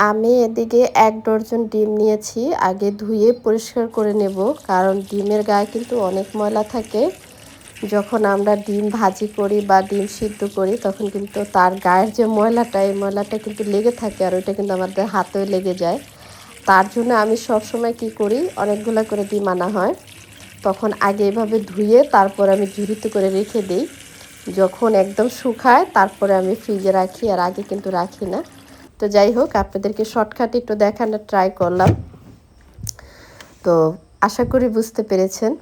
আমি এদিকে এক ডজন ডিম নিয়েছি, আগে ধুয়ে পরিষ্কার করে নেব, কারণ ডিমের গায়ে কিন্তু অনেক ময়লা থাকে। যখন আমরা ডিম ভাজি করি বা ডিম সিদ্ধ করি, তখন কিন্তু তার গায়ের যে ময়লাটা, এই ময়লাটা কিন্তু লেগে থাকে আর ওইটা কিন্তু আমাদের হাতেও লেগে যায়। তার জন্য আমি সব সময় কি করি, অনেকগুলো করে ডিম আনা হয়। তখন আগে এভাবে ধুয়ে তারপর আমি ঝুড়িতে করে রেখে দিই। যখন একদম শুকায়, তারপরে আমি ফ্রিজে রাখি আর আগে কিন্তু রাখি না। তো যাই হোক আপনাদেরকে শর্টকাট একটু দেখানোর ট্রাই করলাম। তো আশা করি বুঝতে পেরেছেন।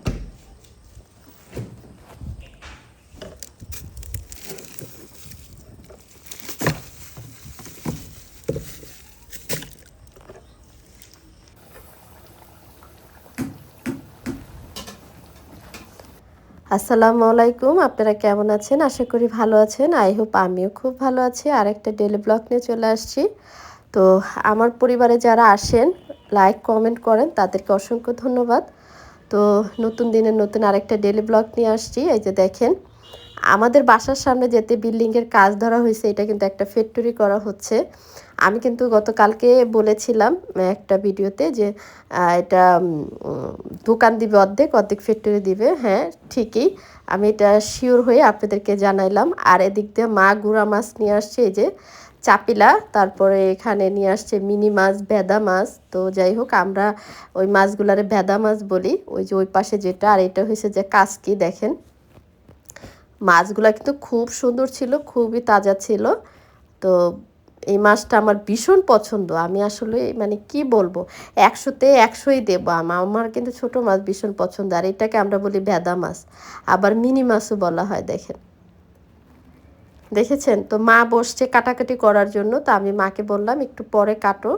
আসসালামু আলাইকুম, আপনারা কেমন আছেন? আশা করি ভালো আছেন। আই হোপ আমিও খুব ভালো আছি। আর একটা ডেলি ব্লগ নিয়ে চলে আসছি। তো আমার পরিবারে যারা আসেন লাইক কমেন্ট করেন, তাদেরকে অসংখ্য ধন্যবাদ। তো নতুন দিনের নতুন আরেকটা ডেলি ব্লগ নিয়ে আসছি। এই যে দেখেন আমাদের বাসার সামনে যেতে বিল্ডিংয়ের কাজ ধরা হয়েছে, এটা কিন্তু একটা ফ্যাক্টরি করা হচ্ছে। আমি কিন্তু গতকালকে বলেছিলাম একটা ভিডিওতে যে এটা দোকান দিবে অর্ধেক অর্ধেক ফ্যাক্টরি দিবে। হ্যাঁ ঠিকই। আমি এটা শিওর হয়ে আপনাদেরকে জানাইলাম। আর এদিক দিয়ে মা গুঁড়া মাছ নিয়ে আসছে, এই যে চাপিলা, তারপরে এখানে নিয়ে আসছে মিনি মাছ, ভেদা মাছ। তো যাই হোক, আমরা ওই মাছগুলারে ভেদা মাছ বলি, ওই যে ওই পাশে যেটা, আর এটা হয়েছে যে কাসকি, দেখেন। মাছগুলা কিন্তু খুব সুন্দর ছিল, খুবই তাজা ছিল। তো এই মাছটা আমার ভীষণ পছন্দ। আমি আসলে মানে কি বলব, একশোতে একশোই দেবো। আমার কিন্তু ছোট মাছ ভীষণ পছন্দ। আর এটাকে আমরা বলি ভেদা মাছ। আবার মিনি মাছও বলা হয়, দেখেন। দেখেছেন? তো মা বসছে কাটাকাটি করার জন্য, তো আমি মাকে বললাম, একটু পরে কাটো।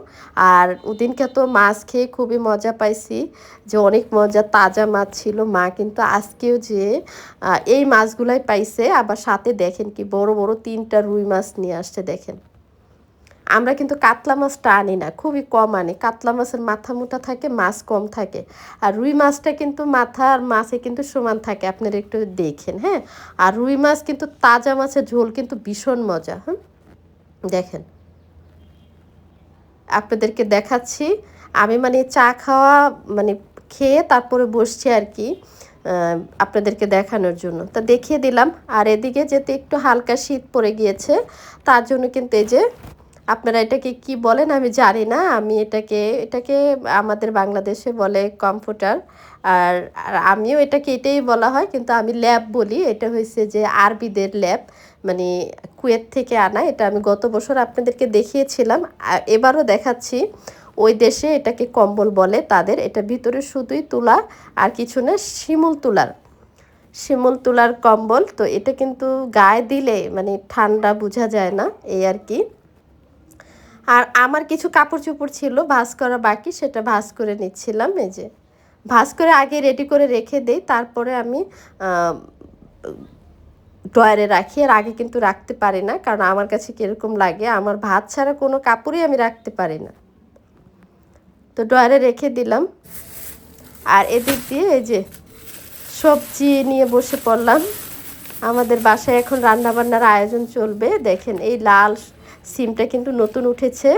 আর ওদিনকে তো মাছ খেয়ে খুবই মজা পাইছি, যে অনেক মজা, তাজা মাছ ছিল মা। কিন্তু আজকেও যে এই মাছগুলাই পাইছে, আবার সাথে দেখেন কি বড় বড় তিনটা রুই মাছ নিয়ে আসছে, দেখেন। আমরা কিন্তু কাতলা মাছটা আনি না, খুবই কম আনি। কাতলা মাছের মাথা মোটা থাকে, মাছ কম থাকে। আর রুই মাছটা কিন্তু মাথা আর মাছে কিন্তু সমান থাকে, আপনারা একটু দেখেন হ্যাঁ? আর রুই মাছ কিন্তু তাজা মাছের ঝোল কিন্তু ভীষণ মজা হ্যাঁ দেখেন। আপনাদেরকে দেখাচ্ছি। আমি মানে চা খাওয়া মানে খেয়ে তারপরে বসছি আর কি আপনাদেরকে দেখানোর জন্য। তা দেখিয়ে দিলাম। আর এদিকে যেতে একটু হালকা শীত পড়ে গিয়েছে, তার জন্য কিন্তু এই যে আপনারা এটাকে কি বলেন? আমি জানি না। আমি এটাকে এটাকে আমাদের বাংলাদেশে বলে কম্পিউটার। আর আমিও এটাকে এটাই বলা হয়, কিন্তু আমি ল্যাব বলি। এটা হয়েছে যে আরবিদের ল্যাব মানে কুয়েত থেকে আনা। এটা আমি গত বছর আপনাদেরকে দেখিয়েছিলাম। এবারও দেখাচ্ছি। ওই দেশে এটাকে কম্বল বলে তাদের। এটা ভিতরে শুধুই তুলা, আর কিছু না, শিমুল তুলার। শিমুল তুলার কম্বল। তো এটা কিন্তু গায়ে দিলে মানে ঠান্ডা বোঝা যায় না, এই আর কি। আর আমার কিছু কাপড় চোপড় ছিল, ভাজ করা বাকি, সেটা ভাজ করে নিচ্ছিলাম, এই যে। ভাজ করে আগে রেডি করে রেখে দেই, তারপরে আমি ড্রয়ারে রাখি। আর আগে কিন্তু রাখতে পারি না, কারণ আমার কাছে কীরকম লাগে, আমার ভাত ছাড়া কোনো কাপড়ই আমি রাখতে পারি না। তো ড্রয়ারে রেখে দিলাম। আর এদিক দিয়ে এই যে সবজি নিয়ে বসে পড়লাম। আমাদের বাসায় এখন রান্নাবান্নার আয়োজন চলবে, দেখেন এই লাল সিমটা কিন্তু নতুন উঠেছে।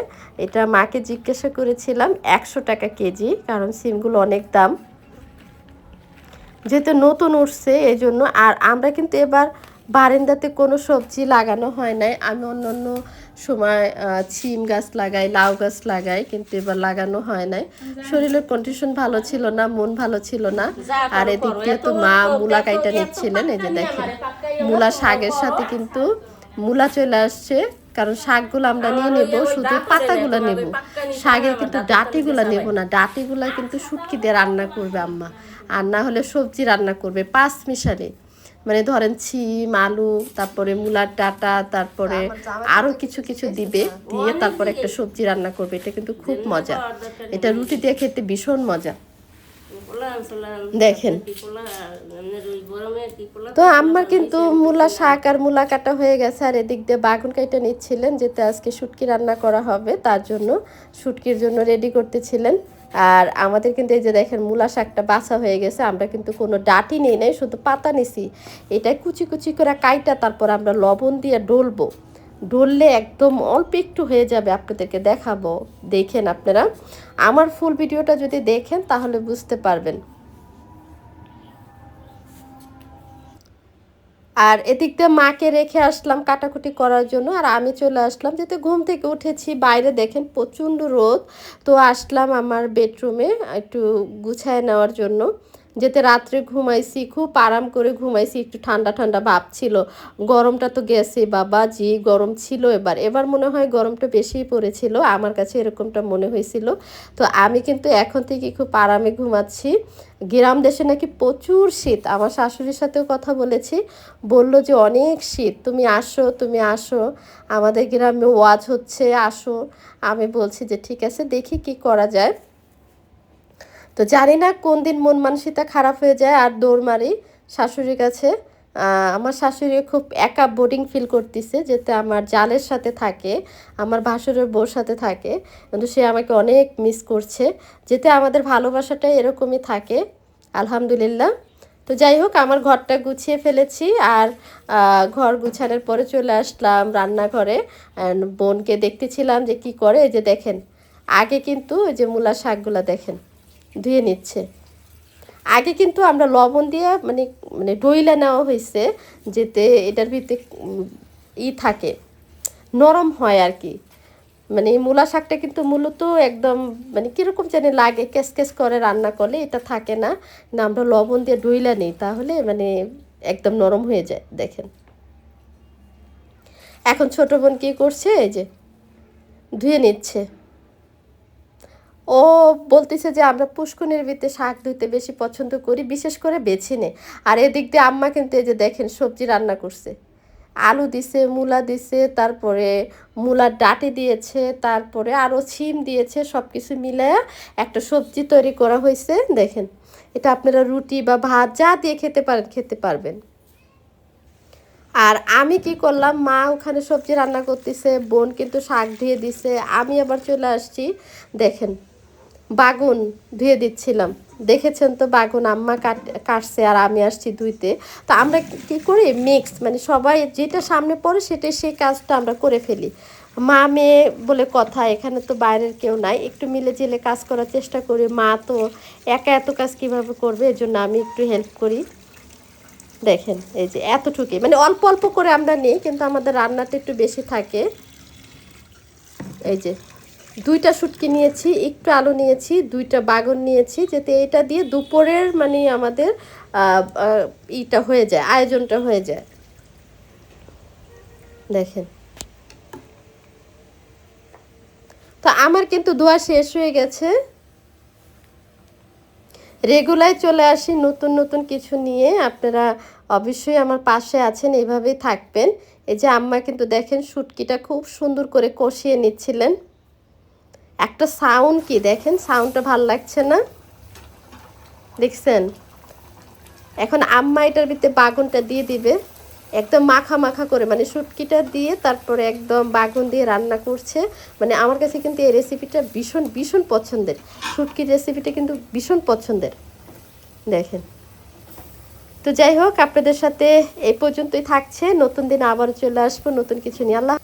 এটা মাকে জিজ্ঞাসা করেছিলাম, একশো টাকা কেজি, কারণ সিমগুলো অনেক দাম। যেহেতু নতুন উঠছে এই জন্য আর আমরা কিন্তু এবার বারেন্দাতে কোনো সবজি লাগানো হয় নাই। আমি অন্য অন্য সময় ছিম গাছ লাগাই, লাউ গাছ লাগাই, কিন্তু এবার লাগানো হয় নাই। শরীরের কন্ডিশন ভালো ছিল না, মন ভালো ছিল না। আর এদিক দিয়ে তো মা মূলা কাইটা নিচ্ছিলেন, এই যে দেখেন। মূলা শাকের সাথে কিন্তু মূলা চলে আসছে। কারণ শাকগুলো আমরা নিয়ে নেব শুধু পাতাগুলো নেব। শাকের কিন্তু ডাটিগুলো নেব না ডাটিগুলো কিন্তু শুটকি দিয়ে রান্না করবে আম্মা। আর না হলে সবজি রান্না করবে পাঁচ মিশালে। মানে ধরেন ছিম আলু তারপরে মূলার ডাটা তারপরে আরও কিছু কিছু দিবে দিয়ে তারপরে একটা সবজি রান্না করবে। এটা কিন্তু খুব মজা। এটা রুটি দিয়ে খেতে ভীষণ মজা। দেখেন। তো আমার কিন্তু মূলা শাক আর মূলা কাটা হয়ে গেছে আর এদিক দিয়ে বাগুন কাইটা নিচ্ছিলেন যেতে আজকে শুটকি রান্না করা হবে তার জন্য শুটকির জন্য রেডি করতেছিলেন। আর আমাদের কিন্তু এই যে দেখেন মূলা শাকটা বাছা হয়ে গেছে আমরা কিন্তু কোনো ডাটি নেই নাই শুধু পাতা নিছি। এটা কুচি কুচি করে কাইটা তারপর আমরা লবণ দিয়ে ডলবো। ডললে একদম অল্প একটু হয়ে যাবে আপনাদেরকে দেখাবো। দেখেন আপনারা। আমার ফুল ভিডিওটা যদি দেখেন তাহলে বুঝতে পারবেন। আর এদিক দিয়ে মাকে রেখে আসলাম কাটাকুটি করার জন্য। আর আমি চলে আসলাম যেতে ঘুম থেকে উঠেছি। বাইরে দেখেন প্রচণ্ড রোদ। তো আসলাম আমার বেডরুমে একটু গুছায় নেওয়ার জন্য। যেতে রাত্রে ঘুমাইছি, খুব আরাম করে ঘুমাইছি, একটু ঠান্ডা ঠান্ডা ভাব ছিল। গরমটা তো গেছে বাবা জি গরম ছিল এবার। এবার মনে হয় গরমটা বেশিই পড়েছিল, আমার কাছে এরকমটা মনে হয়েছিল। তো আমি কিন্তু এখন থেকে খুব আরামে ঘুমাচ্ছি। গ্রাম দেশে নাকি প্রচুর শীত। আমার শাশুড়ির সাথেও কথা বলেছি, বলল যে অনেক শীত, তুমি আসো তুমি আসো। আমাদের গ্রামে ওয়াজ হচ্ছে, আসো। আমি বলছি যে ঠিক আছে, দেখি কি করা যায়। তো জানি না কোন দিন মন মানসিকতা খারাপ হয়ে যায় আর দৌড় মারি শাশুড়ির কাছে। আমার শাশুড়ি খুব একা বোর্ডিং ফিল করতেছে যেতে আমার জালের সাথে থাকে, আমার ভাসুরের বউর সাথে থাকে, কিন্তু সে আমাকে অনেক মিস করছে। যেতে আমাদের ভালোবাসাটা এরকমই থাকে, আলহামদুলিল্লাহ। তো যাই হোক, আমার ঘরটা গুছিয়ে ফেলেছি আর ঘর গুছানোর পরে চলে আসলাম রান্নাঘরে। বোনকে দেখতেছিলাম যে কি করে, এই যে দেখেন, আগে কিন্তু ওই যে মূলা শাকগুলো দেখেন। ধুয়ে নিচ্ছে। আগে কিন্তু আমরা লবণ দিয়ে মানে মানে ডইলা নেওয়া হয়েছে যেতে এটার ভিতরে ই থাকে, নরম হয় আর কি। মানে মূলা শাকটা কিন্তু মূলত একদম মানে কীরকম জানি লাগে, কেস কেস করে রান্না করলে এটা থাকে না। না, আমরা লবণ দিয়ে ডইলা নিই, তাহলে মানে একদম নরম হয়ে যায়, দেখেন। এখন ছোট বোন কী করছে, এই যে ধুয়ে নিচ্ছে। ও বলতেছে যে আমরা পুষ্কুনির ভিতরে শাক ধুইতে বেশি পছন্দ করি, বিশেষ করে বেছে নে। আর এদিক দিয়ে আম্মা কিন্তু এই যে দেখেন সবজি রান্না করছে। আলু দিছে, মূলা দিছে, তারপরে মূলার ডাটি দিয়েছে, তারপরে আরও ছিম দিয়েছে সব কিছু মিলে একটা সবজি তৈরি করা হয়েছে। দেখেন, এটা আপনারা রুটি বা ভাত যা দিয়ে খেতে পারেন, খেতে পারবেন। আর আমি কি করলাম, মা ওখানে সবজি রান্না করতেছে, বোন কিন্তু শাক ধুয়ে দিছে, আমি আবার চলে আসছি। দেখেন বাগুন ধুয়ে দিচ্ছিলাম। দেখেছেন তো বাগুন আম্মা কাট, কাটছে আর আমি আসছি ধুইতে। তো আমরা কি করি? মিক্স মানে সবাই যেটা সামনে পড়ে সেটাই সেই কাজটা আমরা করে ফেলি। মা মেয়ে বলে কথা, এখানে তো বাইরের কেউ নাই। একটু মিলে জেলে কাজ করার চেষ্টা করি। মা তো একা এত কাজ কীভাবে করবে? এই জন্য আমি একটু হেল্প করি। দেখেন, এই যে এতটুকুই। মানে অল্প অল্প করে আমরা নিই, কিন্তু আমাদের রান্নাটা একটু বেশি থাকে। এই যে দুইটা শুটকি নিয়েছি, একটু আলু নিয়েছি, দুইটা বাগন নিয়েছি, যাতে এটা দিয়ে দুপুরের মানে আমাদের ইটা হয়ে যায়, আয়োজনটা হয়ে যায়। দেখেন। তো আমার কিন্তু দোয়া শেষ হয়ে গেছে। রেগুলার চলে আসি, নতুন নতুন কিছু নিয়ে। আপনারা অবশ্যই আমার পাশে আছেন এইভাবেই থাকবেন। এই যে আম্মা কিন্তু দেখেন শুটকিটা খুব সুন্দর করে কষিয়ে নিচ্ছিলেন। একটা সাউন্ড কি? দেখেন সাউন্ডটা ভালো লাগছে না? দেখছেন? এখন আম্মা এটার ভিতরে বাগুনটা দিয়ে দিবে। একদম মাখা মাখা করে মানে শুটকিটা দিয়ে তারপরে একদম বাগুন দিয়ে রান্না করছে। মানে আমার কাছে কিন্তু এই রেসিপিটা ভীষণ ভীষণ পছন্দের। শুটকির রেসিপিটা কিন্তু ভীষণ পছন্দের। দেখেন। তো যাই হোক, আপনাদের সাথে এই পর্যন্তই থাকছে। নতুন দিন আবার চলে আসব। নতুন কিছু নিয়ে আল্লাহ